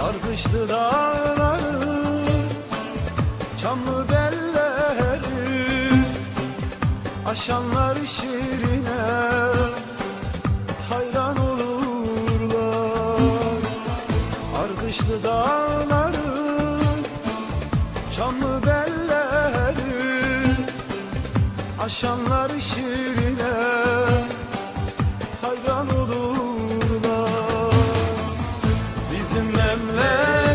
Ardışlı dağları Çamlı belleri Aşanlar şirine Hayran olurlar. Ardışlı dağları Çamlı belleri Aşanlar şirine Hayran olurlar. Bizim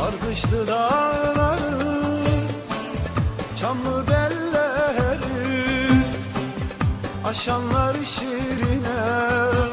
Ardışlı dağları Çamlı belleri Aşanlar şirine.